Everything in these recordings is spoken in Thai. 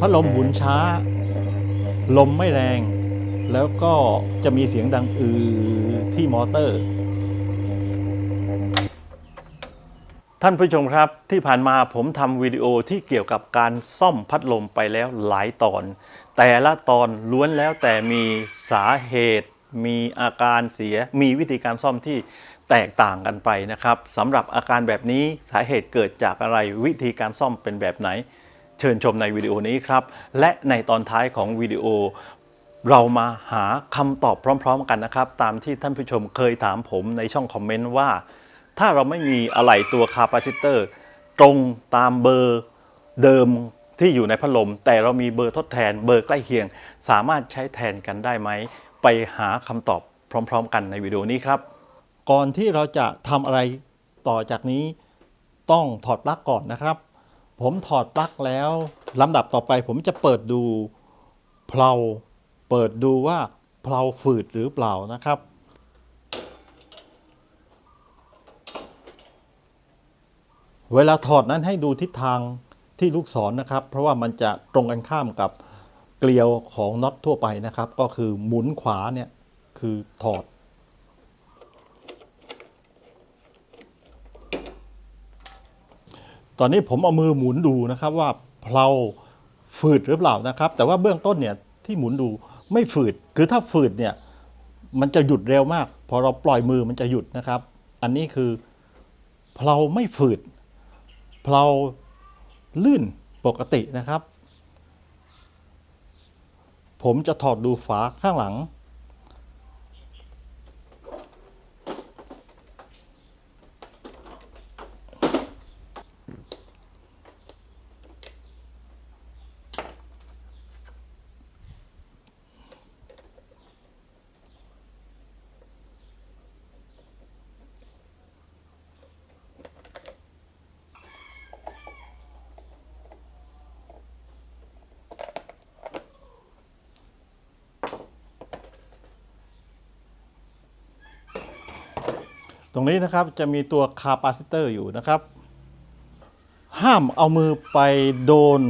พัดลมหมุนช้า ลมไม่แรง แล้วก็จะมีเสียงดังอือที่มอเตอร์ ท่านผู้ชมครับที่ผ่านมาผมทำวิดีโอที่เกี่ยวกับการซ่อมพัดลมไปแล้วหลายตอน แต่ละตอนล้วนแล้วแต่มีสาเหตุ มีอาการเสีย มีวิธีการซ่อมที่แตกต่างกันไปนะครับสำหรับอาการแบบนี้สาเหตุเกิดจากอะไรวิธีการซ่อมเป็นแบบไหน เชิญชมในวิดีโอนี้ครับ และในตอนท้ายของวิดีโอ เรามาหาคำตอบพร้อม ๆ กันนะครับ ตามที่ท่านผู้ชมเคยถามผมในช่องคอมเมนต์ว่า ถ้าเราไม่มีอะไหล่ตัวคาปาซิเตอร์ตรงตามเบอร์เดิมที่อยู่ในพัดลม แต่เรามีเบอร์ทดแทนเบอร์ใกล้เคียง สามารถใช้แทนกันได้ไหม ไปหาคำตอบพร้อม ๆ กันในวิดีโอนี้ครับ ก่อนที่เราจะทำอะไรต่อจากนี้ต้องถอดปลั๊กก่อนนะครับ ผมถอดปลั๊กแล้วลำดับต่อไปผมจะเปิดดูเพลาเปิดดูว่าเพลาฝืดหรือเปล่านะครับ เวลาถอดนั้นให้ดูทิศทางที่ลูกศรนะครับ เพราะว่ามันจะตรงกันข้ามกับเกลียวของน็อตทั่วไปนะครับ ก็คือหมุนขวาเนี่ยคือถอด ตอนนี้ผมเอามือหมุนดูนะครับว่าเพลาฝืดหรือเปล่านะครับ แต่ว่าเบื้องต้นเนี่ยที่หมุนดูไม่ฝืด คือถ้าฝืดเนี่ยมันจะหยุดเร็วมาก พอเราปล่อยมือมันจะหยุดนะครับ อันนี้คือเพลาไม่ฝืด เพลาลื่นปกตินะครับ ผมจะถอดดูฝาข้างหลัง รงนี้นะครับจะมีตัวคาปาซิเตอร์อยู่นะครับ ห้ามเอามือไปโดน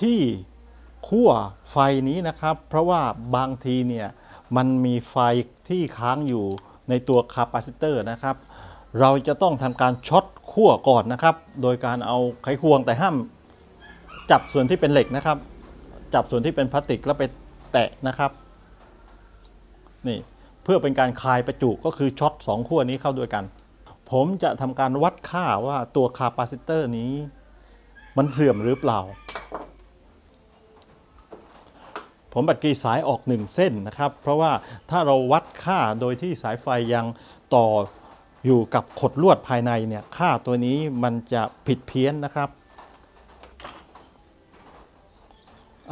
ที่ขั้วไฟนี้นะครับ เพราะว่าบางทีเนี่ยมันมีไฟที่ค้างอยู่ในตัวคาปาซิเตอร์นะครับ เราจะต้องทำการช็อตขั้วก่อนนะครับ โดยการเอาไขควงแต่ห้ามจับส่วนที่เป็นเหล็กนะครับ จับส่วนที่เป็นพลาสติกแล้วไปแตะนะครับ นี่ เพื่อเป็นการคลายประจุก็คือช็อตสองขั้วนี้เข้าด้วยกัน ผมจะทำการวัดค่าว่าตัวคาปาซิเตอร์นี้ มันเสื่อมหรือเปล่า ผมบัดกีสายออกหนึ่งเส้นนะครับ เพราะว่าถ้าเราวัดค่าโดยที่สายไฟยังต่ออยู่กับขดลวดภายในเนี่ยค่าตัวนี้มันจะผิดเพี้ยนนะครับ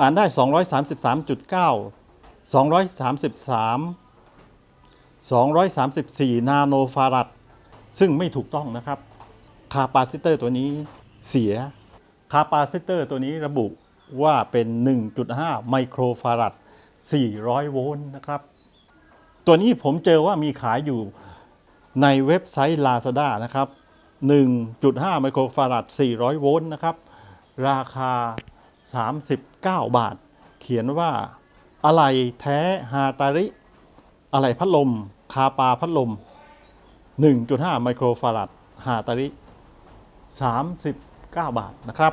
อ่านได้ 233.9 233 234 นาโนฟารัด ซึ่งไม่ถูกต้องนะครับ คาปาซิเตอร์ตัวนี้เสีย คาปาซิเตอร์ตัวนี้ระบุว่าเป็น 1.5 ไมโครฟารัด 400 โวลต์นะครับ ตัวนี้ผมเจอว่ามีขายอยู่ในเว็บไซต์ Lazada นะครับ 1.5 ไมโครฟารัด 400 โวลต์นะครับ ราคา 39 บาท เขียนว่าอะไหล่แท้ฮาตาริ อะไหล่พัดลม คาปาพัดลม 1.5 ไมโครฟาราดหาตาริ 39 บาทนะครับ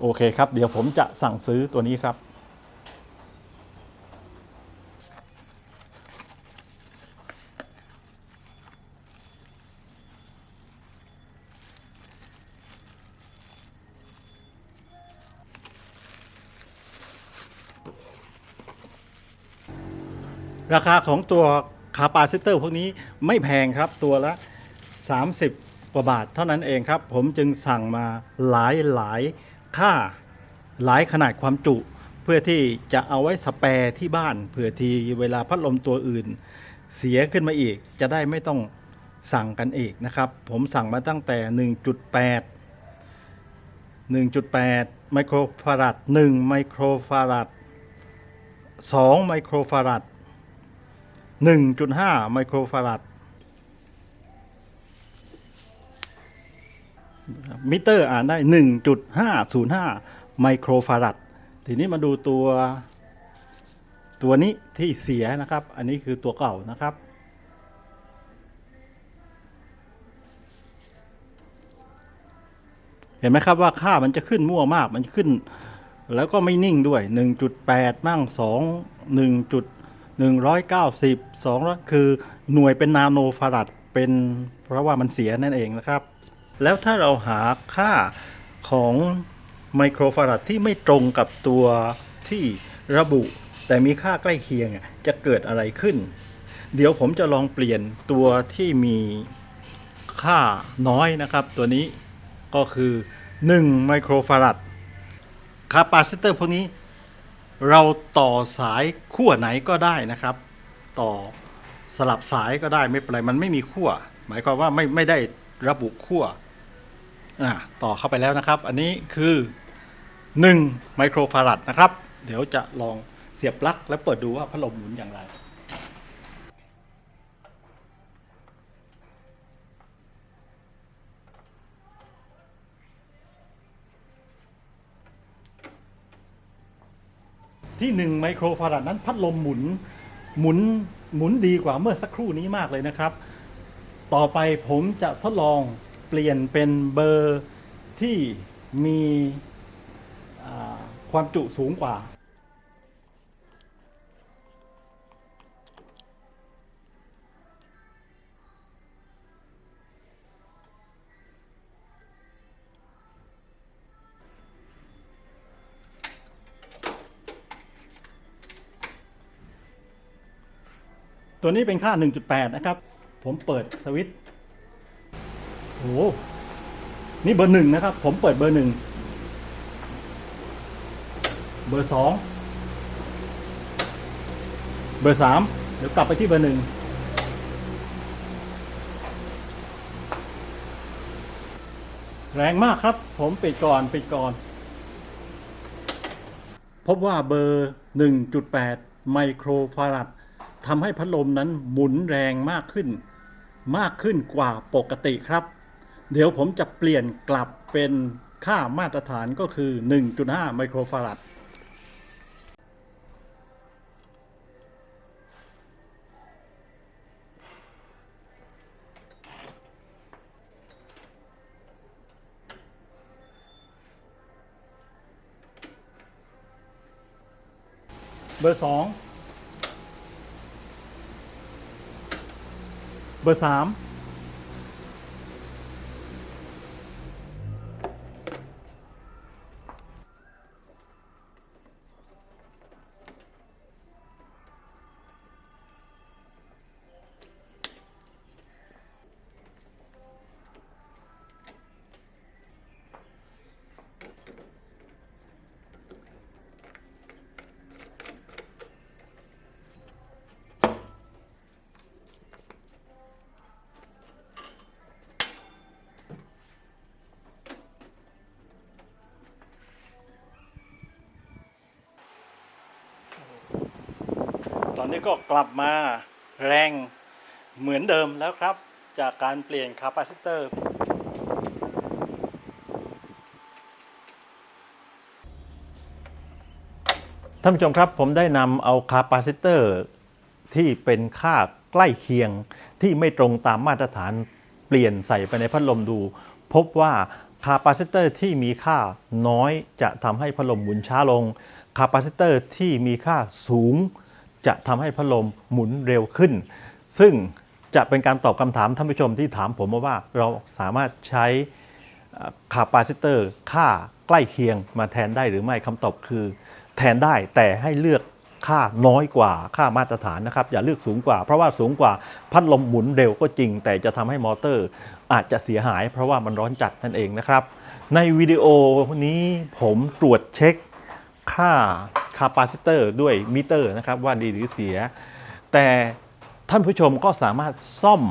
โอเคครับ เดี๋ยวผมจะสั่งซื้อตัวนี้ครับ ราคาของตัวคาปาซิเตอร์พวกนี้ไม่แพงครับตัวละ 30 กว่าบาทเท่านั้นเองครับ ผมจึงสั่งมาหลายหลายค่าหลายขนาดความจุ เพื่อที่จะเอาไว้สแปร์ที่บ้านเผื่อทีเวลาพัดลมตัวอื่น เสียขึ้นมาอีกจะได้ไม่ต้องสั่งกันอีกนะครับ ผมสั่งมาตั้งแต่ 1.8 1.8 ไมโครฟารัด1 ไมโครฟารัด2 ไมโครฟารัด 1.5 ไมโครฟารัดมิเตอร์อ่านได้ 1.505 ไมโครฟารัดทีนี้มาดูตัวตัวนี้ที่เสียนะครับ อันนี้คือตัวเก่านะครับ เห็นไหมครับว่าค่ามันจะขึ้นมั่วมาก มันขึ้น แล้วก็ไม่นิ่งด้วย 1.8 มั่ง 2 1จุด 190 200คือหน่วยเป็นนาโนฟารัดเป็นเพราะว่ามันเสียนั่นเองนะครับ แล้วถ้าเราหาค่าของไมโครฟารัดที่ไม่ตรงกับตัวที่ระบุ แต่มีค่าใกล้เคียงจะเกิดอะไรขึ้น เดี๋ยวผมจะลองเปลี่ยนตัวที่มีค่าน้อยนะครับ ตัวนี้ก็คือ 1 ไมโครฟารัดคาปาซิเตอร์พวกนี้ เราต่อสายขั้วไหนก็ได้นะครับ ต่อสลับสายก็ได้ไม่เป็นไรมันไม่มีขั้วหมายความว่าไม่ไม่ได้ระบุขั้วต่อเข้าไปแล้วนะครับ อันนี้คือ1ไมโครฟารัดนะครับ เดี๋ยวจะลองเสียบปลั๊กและเปิดดูว่าพัดลมหมุนอย่างไร ที่ 1 ไมโครฟาราดนั้นพัดลมหมุนหมุนหมุนดีกว่าเมื่อสักครู่นี้มากเลยนะครับ ต่อไปผมจะทดลองเปลี่ยนเป็นเบอร์ที่มีความจุสูงกว่า ตัวนี้เป็นค่า 1.8 นะครับ ผมเปิดสวิตช์โอ้โหนี่เบอร์หนึ่งนะครับ ผมเปิดเบอร์หนึ่ง เบอร์สอง เบอร์สาม เดี๋ยวกลับไปที่เบอร์หนึ่ง แรงมากครับ ผมปิดก่อนปิดก่อน พบว่าเบอร์ 1.8 ไมโครฟารัด ทำให้พัดลมนั้นหมุนแรงมากขึ้น มากขึ้นกว่าปกติครับ เดี๋ยวผมจะเปลี่ยนกลับเป็นค่ามาตรฐานก็คือ 1.5 ไมโครฟารัดเบอร์สอง เบอร์สาม อนนี้ก็กลับมาแรงเหมือนเดิมแล้วครับ จากการเปลี่ยนคาปาซิเตอร์ท่านผู้ชมครับผมได้นำเอาคาปาซิเตอร์ที่เป็นค่าใกล้เคียงที่ไม่ตรงตามมาตรฐานเปลี่ยนใส่ไปในพัดลมดู พบว่าคาปาซิเตอร์ที่มีค่าน้อยจะทำให้พัดลมหมุนช้าลงคาปาซิเตอร์ที่มีค่าสูง จะทำให้พัดลมหมุนเร็วขึ้น ซึ่งจะเป็นการตอบคำถามท่านผู้ชมที่ถามผมมาว่าเราสามารถใช้คาปาซิเตอร์ค่าใกล้เคียงมาแทนได้หรือไม่คำตอบคือ แทนได้แต่ให้เลือกค่าน้อยกว่าค่ามาตรฐานนะครับ อย่าเลือกสูงกว่า เพราะว่าสูงกว่าพัดลมหมุนเร็วก็จริง แต่จะทำให้มอเตอร์ อาจจะเสียหาย เพราะว่ามันร้อนจัดนั่นเองนะครับ ในวิดีโอนี้ผมตรวจเช็คค่า คาปาซิเตอร์ด้วยมิเตอร์นะครับว่าดีหรือเสีย แต่ท่านผู้ชมก็สามารถซ่อม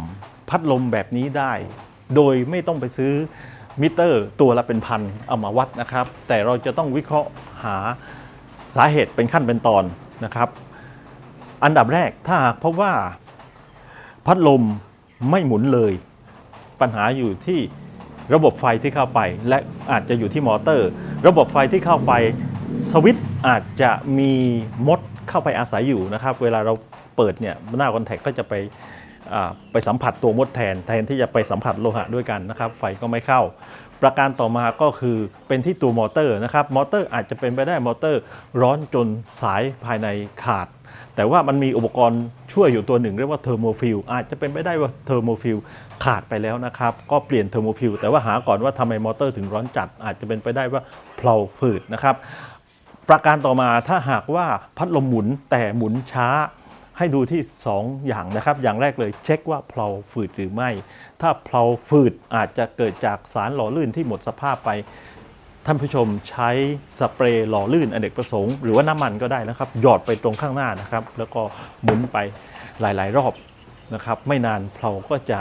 พัดลมแบบนี้ได้ โดยไม่ต้องไปซื้อมิเตอร์ตัวละเป็นพันเอามาวัดนะครับ แต่เราจะต้องวิเคราะห์หาสาเหตุเป็นขั้นเป็นตอนนะครับ อันดับแรกถ้าหากพบว่าพัดลมไม่หมุนเลย ปัญหาอยู่ที่ระบบไฟที่เข้าไป และอาจจะอยู่ที่มอเตอร์ ระบบไฟที่เข้าไปสวิต อาจจะมีมดเข้าไปอาศัยอยู่นะครับ เวลาเราเปิดเนี่ยหน้าคอนแทคก็จะไปไปสัมผัสตัวมดแทน แทนที่จะไปสัมผัสโลหะด้วยกันนะครับ ไฟก็ไม่เข้า ประการต่อมาก็คือเป็นที่ตัวมอเตอร์นะครับ มอเตอร์อาจจะเป็นไปได้มอเตอร์ร้อนจนสายภายในขาด แต่ว่ามันมีอุปกรณ์ช่วยอยู่ตัวหนึ่งเรียกว่าเทอร์โมฟิลอาจจะเป็นไปได้ว่าเทอร์โมฟิลขาดไปแล้วนะครับ ก็เปลี่ยนเทอร์โมฟิลแต่ว่าหาก่อนว่าทำไมมอเตอร์ถึงร้อนจัด อาจจะเป็นไปได้ว่าเพลาฝืดนะครับ ประการต่อมาถ้าหากว่าพัดลมหมุนแต่หมุนช้า ให้ดูที่ 2 อย่างนะครับ อย่างแรกเลยเช็คว่าเพลาฝืดหรือไม่ ถ้าเพลาฝืดอาจจะเกิดจากสารหล่อลื่นที่หมดสภาพไป ท่านผู้ชมใช้สเปรย์หล่อลื่นอเนกประสงค์หรือว่าน้ำมันก็ได้นะครับ หยอดไปตรงข้างหน้านะครับ แล้วก็หมุนไปหลาย ๆ รอบนะครับ ไม่นานเพลาก็จะ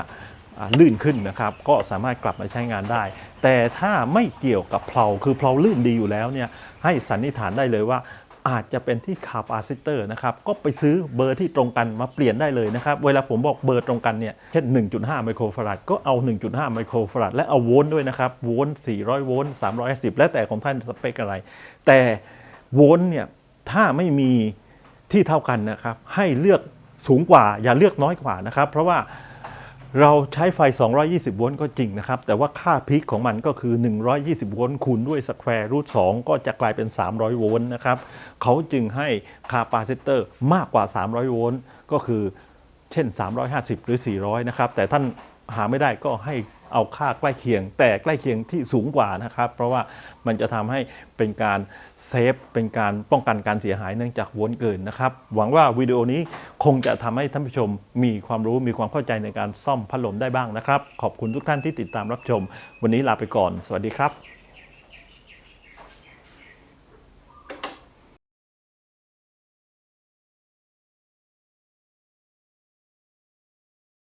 ลื่นขึ้นนะครับ ก็สามารถกลับมาใช้งานได้ แต่ถ้าไม่เกี่ยวกับเพลาคือเพลาลื่นดีอยู่แล้วเนี่ยให้สันนิษฐานได้เลยว่าอาจจะเป็นที่คาปาซิเตอร์นะครับ ก็ไปซื้อเบอร์ที่ตรงกันมาเปลี่ยนได้เลยนะครับ เวลาผมบอกเบอร์ตรงกันเนี่ย เช่น 1.5 ไมโครฟาราดก็เอา 1.5 ไมโครฟาราดและเอาโวลต์ด้วยนะครับ โวลต์ 400 โวลต์ 350 แล้วแต่ของท่านสเปคอะไร แต่โวลต์เนี่ย ถ้าไม่มีที่เท่ากันนะครับ ให้เลือกสูงกว่า อย่าเลือกน้อยกว่านะครับ เพราะว่า เราใช้ไฟ 220 โวลต์ก็จริงนะครับ แต่ว่าค่าพีคของมันก็คือ 120 โวลต์คูณด้วยสแควร์รูท2ก็จะกลายเป็น 300 โวลต์นะครับ เขาจึงให้คาปาซิเตอร์มากกว่า 300 โวลต์ก็คือเช่น 350 หรือ 400 นะครับ แต่ท่านหาไม่ได้ก็ให้เอาค่าใกล้เคียง แต่ใกล้เคียงที่สูงกว่านะครับ เพราะว่า มันจะทำให้เป็นการเซฟเป็นการป้องกันการเสียหายเนื่องจากวนเกินนะครับ หวังว่าวิดีโอนี้คงจะทำให้ท่านผู้ชมมีความรู้มีความเข้าใจในการซ่อมพัดลมได้บ้างนะครับ ขอบคุณทุกท่านที่ติดตามรับชม วันนี้ลาไปก่อน สวัสดีครับ